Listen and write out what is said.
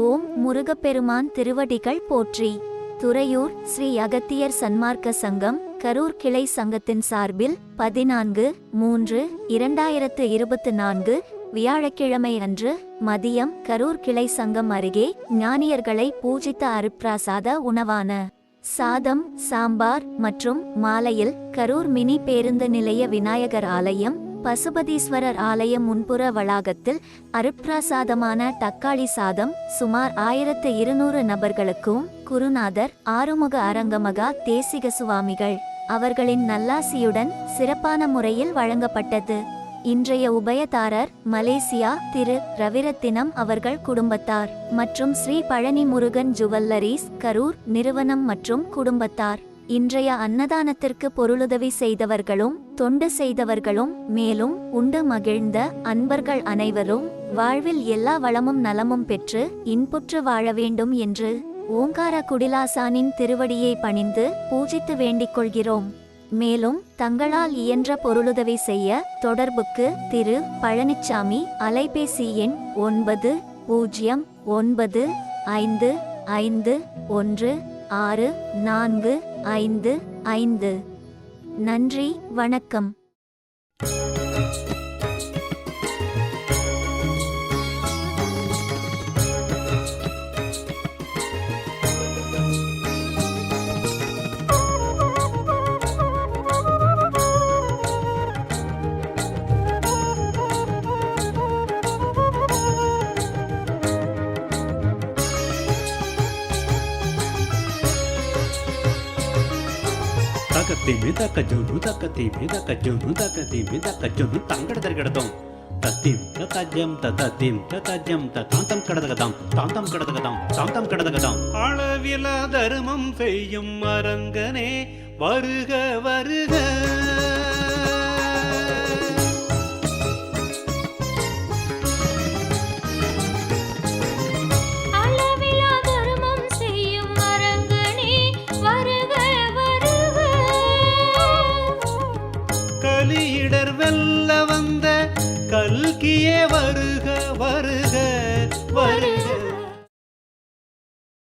ஓம் முருகப்பெருமான் திருவடிகள் போற்றி. துறையூர் ஸ்ரீ அகத்தியர் சன்மார்க்க சங்கம் கரூர் கிளை சங்கத்தின் சார்பில் பதினான்கு மூன்று இரண்டாயிரத்து இருபத்து நான்கு வியாழக்கிழமை அன்று மதியம் கரூர் கிளை சங்கம் அருகே ஞானியர்களை பூஜித்த அருப்பிராசாத உணவான சாதம் சாம்பார் மற்றும் மாலையில் கரூர் மினி பேருந்து நிலைய விநாயகர் ஆலயம் பசுபதீஸ்வரர் ஆலயம் முன்புற வளாகத்தில் அருப்பிரசாதமான தக்காளி சாதம் சுமார் ஆயிரத்து இருநூறு நபர்களுக்கும் குருநாதர் ஆறுமுக அரங்கமகா தேசிக சுவாமிகள் அவர்களின் நல்லாசியுடன் சிறப்பான முறையில் வழங்கப்பட்டது. இன்றைய உபயதாரர் மலேசியா திரு ரவிரத்தினம் அவர்கள் குடும்பத்தார் மற்றும் ஸ்ரீ பழனி முருகன் ஜுவல்லரிஸ் கரூர் நிறுவனம் மற்றும் குடும்பத்தார். இன்றைய அன்னதானத்திற்கு பொருளுதவி செய்தவர்களும் தொண்டு செய்தவர்களும் மேலும் உண்டு மகிழ்ந்த அன்பர்கள் அனைவரும் வாழ்வில் எல்லா வளமும் நலமும் பெற்று இன்புற்று வாழ வேண்டும் என்று ஓங்கார குடிலாசானின் திருவடியை பணிந்து பூஜித்து வேண்டிக் கொள்கிறோம். மேலும் தங்களால் இயன்ற பொருளுதவி செய்ய தொடர்புக்கு திரு பழனிச்சாமி அலைபேசி எண் ஒன்பது பூஜ்ஜியம் ஒன்பது ஐந்து ஐந்து ஒன்று ஆறு நான்கு ஐந்து ஐந்து. நன்றி வணக்கம். ಮಿದಕತ್ತಿ ಮಿದಕಜನು ದಕತಿ ಮಿದಕಜನು ದಕತಿ ಮಿದಕಜನು ತಂಗಡ ತಿರುಗಡತಂ தத்திம் ததஜம் ததத்திம் ததஜம் ததாந்தம் கடதகதாம் தாந்தம் கடதகதாம் தாந்தம் கடதகதாம். அளவிலா தர்மம் செய்யும் அரங்கனே வருக வருக. கலியிடர் வெல்ல வந்த கல்கியே வருக வருக.